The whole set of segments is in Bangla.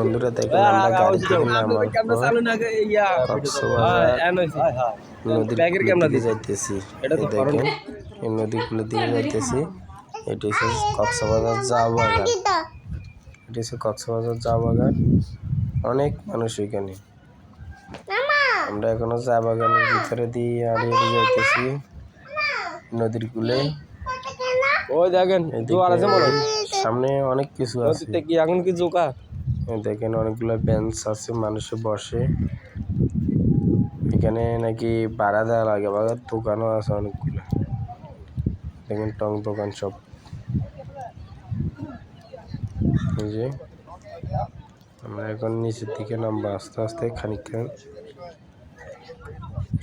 বন্ধুরা দেখেন আমরা গাড়ি থেকে নামার পর কক্সবাজার নদীর ব্যাগের ক্যামেরা দিকে যাইতেছি। এটা তো এই দেখেন এই নদীগুলোর দিকে যাইতেছি। এটি হচ্ছে কক্সবাজার বাগান এটি হচ্ছে কক্সবাজার অনেক মানুষ এখানে। আমরা এখনও চা বাগানের ভিতরে দিয়ে যাইতেছি। নদীর কুলে ওই দেখেন সামনে অনেক কিছু আছে। কি এখন কি জোকা দেখেন অনেকগুলো বেঞ্চ আছে মানুষে বসে। এখানে নাকি ভাড়া দেওয়া লাগে বাজার দোকানও আছে অনেকগুলো। দেখেন টং দোকান সব। যে আমরা এখন নিচের দিকে নামবো আস্তে আস্তে খানিকক্ষণ।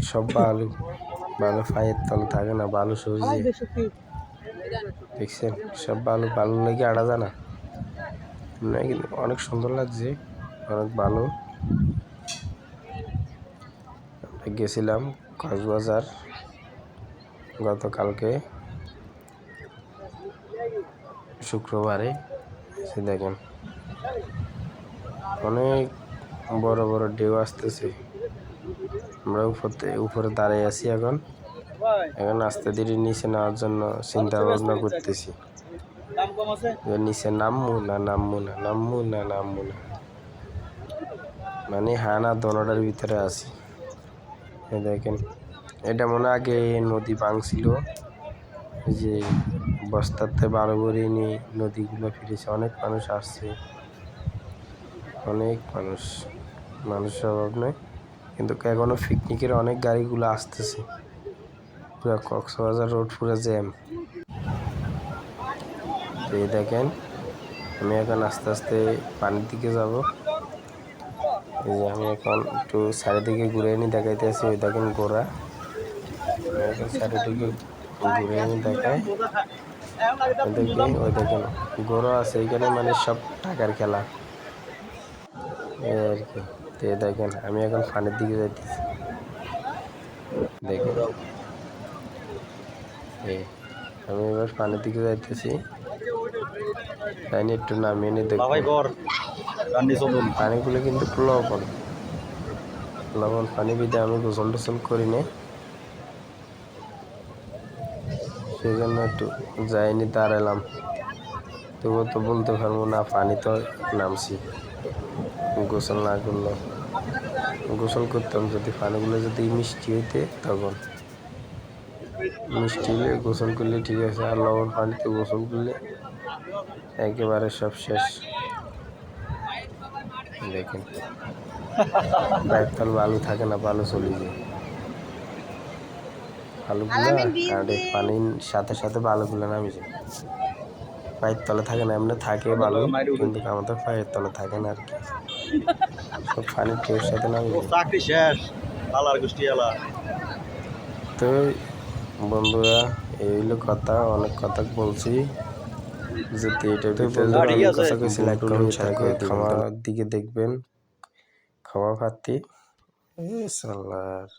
সব বালু বালু ফাইয়ের তল থাকে না বালু সবজি। দেখছেন? সব বালু বালু লেগে আড়া যায় না না। কিন্তু অনেক সুন্দর লাগছে, অনেক ভালো। আমরা গেছিলাম কক্সবাজার গতকালকে, শুক্রবারে। এসে দেখেন, অনেক বড় বড় ঢেউ আসতেছে। আমরা উপর উপরে দাঁড়িয়ে আছি এখন। এখন আস্তে ধীরে নিচে নেওয়ার জন্য চিন্তা ভাবনা করতেছি। নিচে নামবো না নামবো না নামবো না নামবো না মানে হানা না দোনোটার ভিতরে আছি। দেখেন, এটা মনে হয় আগে নদী ভাঙছিল। যে বস্তাতে বারো করে নিয়ে নদীগুলো ফিরেছে, অনেক মানুষ আসছে। অনেক মানুষ, মানুষের অভাব নয়। কিন্তু এখনও পিকনিকের অনেক গাড়িগুলো আসতেছে। পুরো কক্সবাজার রোড পুরো জ্যাম এই দেখেন, আমি এখন আস্তে আস্তে পানির দিকে যাব। এই যে আমি এখন একটু চারিদিকে ঘুরে এনে দেখাইতে আছি, ওই দেখেন গোড়া। চারিদিকে ঘুরে এনে দেখাই। দেখেন, ওই দেখেন, গোড়া আছে এখানে মানে সব টাকার খেলা। এই আর কি, তো দেখেন, আমি এখন পানির দিকে যাইতেছি। দেখেন। আমি এবার পানির দিকে যাইতেছি। তাই নিয়ে একটু নামিয়ে নিয়ে চলুন পানিগুলো কিন্তু লবণ লবণ পানি বিদে আমি গোসল টোসল করি নে। সেই জন্য একটু যাইনি দাঁড়ালাম। তবুও তো বলতে পারব না পানি তো নামছি। গোসল না করল। গোসল করতাম যদি পানিগুলো যদি মিষ্টি হইতে তখন। মিষ্টি গোসল করলে ঠিক আছে আর লবণ পানিতে গোসল করলে একেবারে সব শেষ। দেখেন গায়ের তল বালু থাকে না বালু চলে যায়। বালুগুলো আর পানির সাথে সাথে বালুগুলো নামে যায় পায়ের তলে থাকে না এমনি থাকে বালু কিন্তু আমাদের পায়ের তলে থাকে না আর কি। সব পানির ঢেউর সাথে নামে চাকরি শেষ আলার গোষ্ঠী আলা। তো বন্ধুরা এই হইল কথা অনেক কথা বলছি। যে যদি আছে। কথা কইছি লাইক কমেন্ট শেয়ার করে খাওয়ার দিকে দেখবেন। খাওয়া খাতি সালার